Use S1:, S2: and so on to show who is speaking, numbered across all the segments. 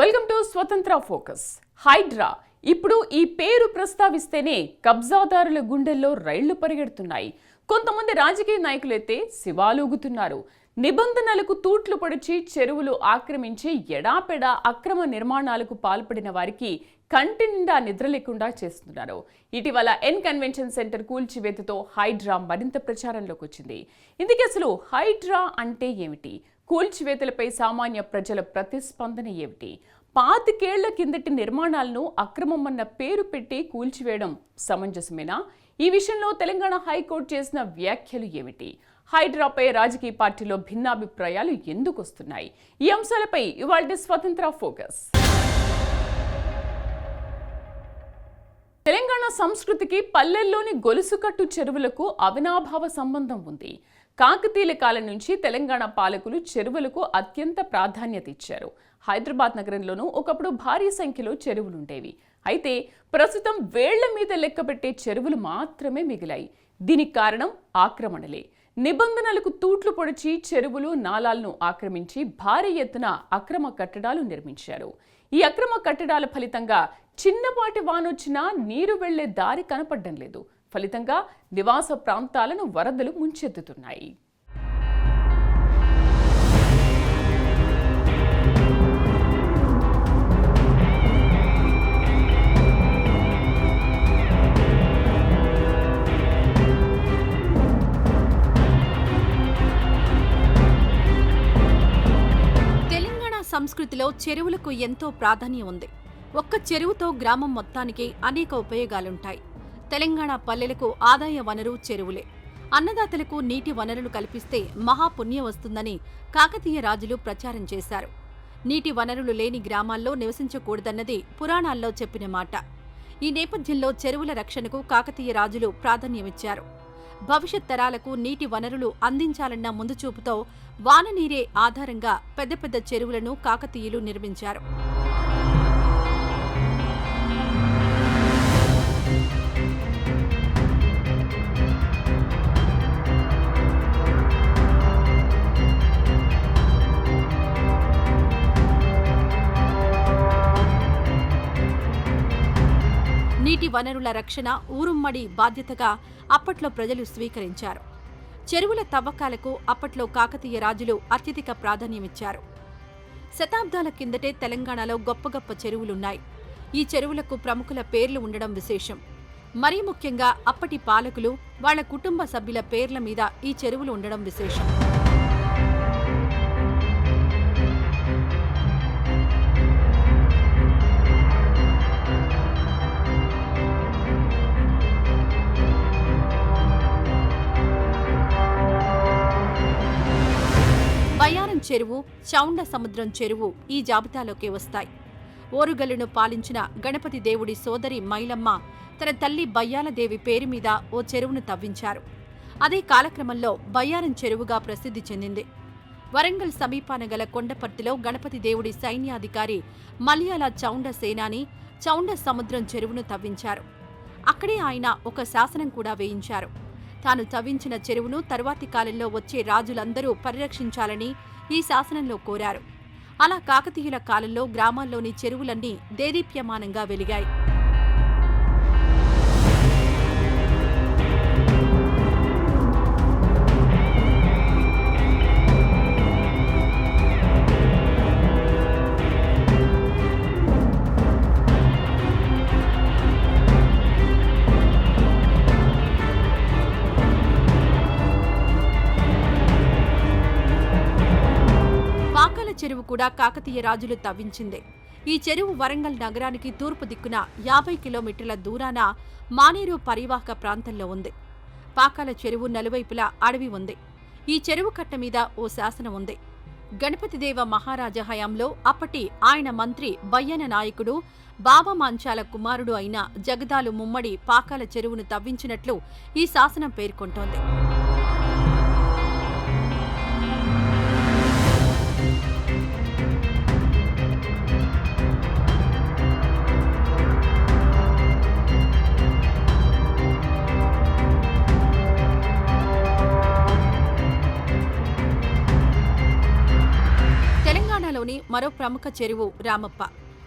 S1: Welcome to Swatantra focus. HYDRAA ఇప్పుడు ఈ పేరు ప్రస్తావిస్తేనే కబ్జాదారుల గుండెల్లో రైళ్ళు పరిగెడుతున్నాయి. కొంతమంది రాజకీయ నాయకులైతే శివాలూగుతున్నారు. నిబంధనలకు తూట్లు పొడిచి చెరువులు ఆక్రమించి ఎడాపెడా అక్రమ నిర్మాణాలకు పాల్పడిన వారికి కంటి నిండా నిద్ర లేకుండా చేస్తున్నారు. ఇటీవల ఎన్ కన్వెన్షన్ సెంటర్ కూల్చివేతతో హైడ్రా మరింత ప్రచారంలోకి వచ్చింది. ఇందుకే అసలు హైడ్రా అంటే ఏమిటి? కూల్చివేతలపై సామాన్య ప్రజల ప్రతిస్పందన ఏమిటి? పాతికేళ్ళ కిందటి నిర్మాణాలను అక్రమమన్న పేరు పెట్టి కూల్చివేయడం సమంజసమేనా? ఈ విషయంలో తెలంగాణ హైకోర్టు చేసిన వ్యాఖ్యలు ఏమిటి? హైడ్రాపై రాజకీయ పార్టీలో భిన్నాభిప్రాయాలు ఎందుకు వస్తున్నాయి ఈ అంశాలపై ఇవాళ స్వతంత్ర ఫోకస్. తెలంగాణ సంస్కృతికి పల్లెల్లోని గొలుసుకట్టు చెరువులకు అవినాభావ సంబంధం ఉంది. కాకతీయుల కాలం నుంచి తెలంగాణ పాలకులు చెరువులకు అత్యంత ప్రాధాన్యత ఇచ్చారు. హైదరాబాద్ నగరంలోనూ ఒకప్పుడు భారీ సంఖ్యలో చెరువులుండేవి. అయితే ప్రస్తుతం వేళ్ళ మీద లెక్కబెట్టే చెరువులు మాత్రమే మిగిలాయి. దీనికి కారణం ఆక్రమణలే. నిబంధనలకు తూట్లు పొడిచి చెరువులు నాలాలను ఆక్రమించి భారీ ఎత్తున అక్రమ కట్టడాలు నిర్మించారు. ఈ అక్రమ కట్టడాల ఫలితంగా చిన్నపాటి వానొచ్చినా నీరు వెళ్ళే దారి కనపడడం లేదు. ఫలితంగా నివాస ప్రాంతాలను వరదలు ముంచెత్తుతున్నాయి.
S2: తెలంగాణ సంస్కృతిలో చెరువులకు ఎంతో ప్రాధాన్యం ఉంది. ఒక్క చెరువుతో గ్రామం మొత్తానికి అనేక ఉపయోగాలుంటాయి. తెలంగాణ పల్లెలకు ఆదాయ వనరు చెరువులే. అన్నదాతలకు నీటి వనరులు కల్పిస్తే మహాపుణ్యం వస్తుందని కాకతీయ రాజులు ప్రచారం చేశారు. నీటి వనరులు లేని గ్రామాల్లో నివసించకూడదన్నది పురాణాల్లో చెప్పిన మాట. ఈ నేపథ్యంలో చెరువుల రక్షణకు కాకతీయ రాజులు ప్రాధాన్యమిచ్చారు. భవిష్యత్ తరాలకు నీటి వనరులు అందించాలన్న ముందుచూపుతో వాననీరే ఆధారంగా పెద్ద పెద్ద చెరువులను కాకతీయులు నిర్మించారు. వనరుల రక్షణ ఊరుమ్మడి బాధ్యతగా అప్పట్లో ప్రజలు స్వీకరించారు. చెరువుల తవ్వకాలకు అప్పట్లో కాకతీయ రాజులు అత్యధిక ప్రాధాన్యమిచ్చారు. శతాబ్దాల కిందటే తెలంగాణలో గొప్ప గొప్ప చెరువులున్నాయి. ఈ చెరువులకు ప్రముఖుల పేర్లు ఉండడం విశేషం. మరీ ముఖ్యంగా అప్పటి పాలకులు వాళ్ళ కుటుంబ సభ్యుల పేర్ల మీద ఈ చెరువులు ఉండడం విశేషం. చెరువు చౌండ సముద్రం చెరువు ఈ జాబితాలోకి వస్తాయి. ఓరుగల్లును పాలించిన గణపతి దేవుడి సోదరి మైలమ్మ తన తల్లి బయ్యాలదేవి పేరు మీద ఓ చెరువును తవ్వించారు. అదే కాలక్రమంలో బయ్యారం చెరువుగా ప్రసిద్ధి చెందింది. వరంగల్ సమీపాన గల కొండపర్తిలో గణపతి దేవుడి సైన్యాధికారి మలయాళ చౌండ సేనాని చౌండ సముద్రం చెరువును తవ్వించారు. అక్కడే ఆయన ఒక శాసనం కూడా వేయించారు. తాను తవ్వించిన చెరువును తరువాతి కాలంలో వచ్చే రాజులందరూ పరిరక్షించాలని ఈ శాసనంలో కోరారు. అలా కాకతీయుల కాలంలో గ్రామాల్లోని చెరువులన్నీ దేదీప్యమానంగా వెలిగాయి. చెరువు కూడా కాకతీయ రాజులు తవ్వించిందే. ఈ చెరువు వరంగల్ నగరానికి తూర్పు దిక్కున యాభై కిలోమీటర్ల దూరాన మానేరు పరివాహక ప్రాంతంలో ఉంది. పాకాల చెరువు నలువైపులా అడవి ఉంది. ఈ చెరువు కట్ట మీద ఓ శాసనం ఉంది. గణపతిదేవ మహారాజా హయాంలో అప్పటి ఆయన మంత్రి బయ్యన నాయకుడు బాబా మంచాల కుమారుడు అయిన జగదాలు ముమ్మడి పాకాల చెరువును తవ్వించినట్లు ఈ శాసనం పేర్కొంటోంది. మరో ప్రముఖ చెరువు రామప్ప.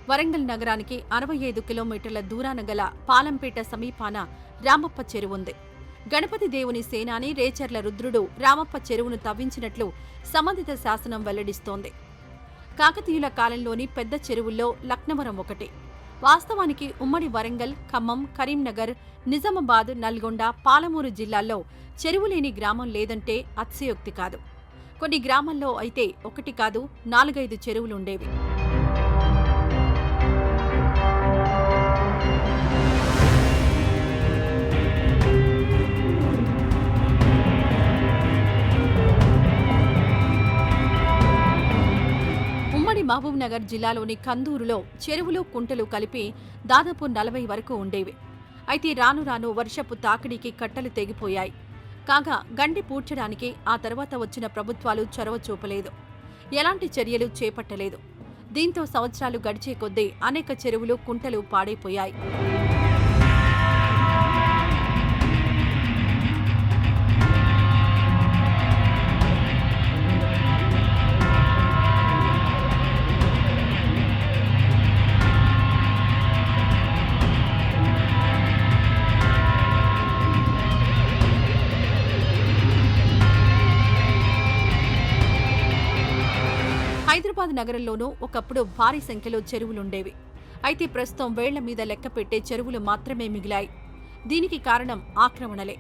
S2: వరంగల్ నగరానికి అరవై ఐదు కిలోమీటర్ల దూరాన గల పాలంపేట సమీపాన రామప్ప చెరువుంది. గణపతి దేవుని సేనాని రేచర్ల రుద్రుడు రామప్ప చెరువును తవ్వించినట్లు సంబంధిత శాసనం వెల్లడిస్తోంది. కాకతీయుల కాలంలోని పెద్ద చెరువుల్లో లక్నవరం ఒకటి. వాస్తవానికి ఉమ్మడి వరంగల్ ఖమ్మం కరీంనగర్ నిజామాబాద్ నల్గొండ పాలమూరు జిల్లాల్లో చెరువు లేని గ్రామం లేదంటే అతిశయోక్తి కాదు. కొన్ని గ్రామాల్లో అయితే ఒకటి కాదు నాలుగైదు చెరువులుండేవి. ఉమ్మడి మహబూబ్ నగర్ జిల్లాలోని కందూరులో చెరువులు కుంటలు కలిపి దాదాపు నలభై వరకు ఉండేవి. అయితే రాను రాను వర్షపు తాకిడికి కట్టలు తెగిపోయాయి. కాగా గండి పూడ్చడానికి ఆ తర్వాత వచ్చిన ప్రభుత్వాలు చొరవ చూపలేదు. ఎలాంటి చర్యలు చేపట్టలేదు. దీంతో సంవత్సరాలు గడిచే కొద్దీ అనేక చెరువులు కుంటలు పాడైపోయాయి. హైదరాబాద్ నగరంలోనూ ఒకప్పుడు భారీ సంఖ్యలో చెరువులుండేవి. అయితే ప్రస్తుతం వేళ్ళ మీద లెక్క పెట్టే చెరువులు మాత్రమే మిగిలాయి. దీనికి కారణం ఆక్రమణలే.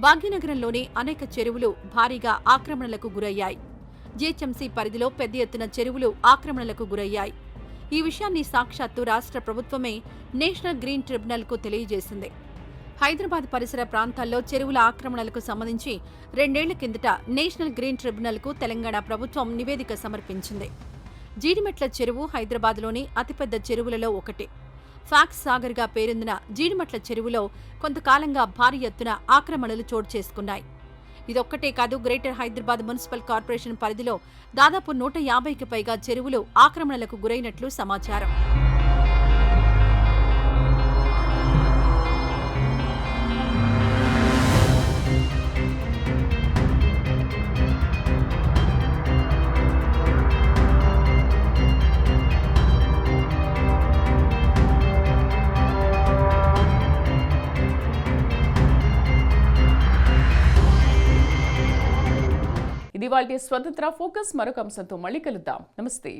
S2: భాగ్యనగరంలోని అనేక చెరువులు భారీగా ఆక్రమణలకు గురయ్యాయి. జీహెచ్ఎంసీ పరిధిలో పెద్ద ఎత్తున చెరువులు ఆక్రమణలకు గురయ్యాయి. ఈ విషయాన్ని సాక్షాత్తు రాష్ట్ర ప్రభుత్వమే నేషనల్ గ్రీన్ ట్రిబ్యునల్కు తెలియజేసింది. హైదరాబాద్ పరిసర ప్రాంతాల్లో చెరువుల ఆక్రమణలకు సంబంధించి రెండేళ్ళ కిందట నేషనల్ గ్రీన్ ట్రిబ్యునల్కు తెలంగాణ ప్రభుత్వం నివేదిక సమర్పించింది. జీడిమెట్ల చెరువు హైదరాబాద్లోని అతిపెద్ద చెరువులలో ఒకటి. ఫాక్స్ సాగర్గా పేరొందిన జీడిమెట్ల చెరువులో కొంతకాలంగా భారీ ఎత్తున ఆక్రమణలు చోటు చేసుకున్నాయి. ఇదొక్కటే కాదు గ్రేటర్ హైదరాబాద్ మున్సిపల్ కార్పొరేషన్ పరిధిలో దాదాపు నూట యాభైకి పైగా చెరువులు ఆక్రమణలకు గురైనట్లు సమాచారం.
S1: ఇది వాళ్ళ స్వతంత్ర ఫోకస్ మరొక అంశంతో మళ్ళీ కలుద్దాం. నమస్తే.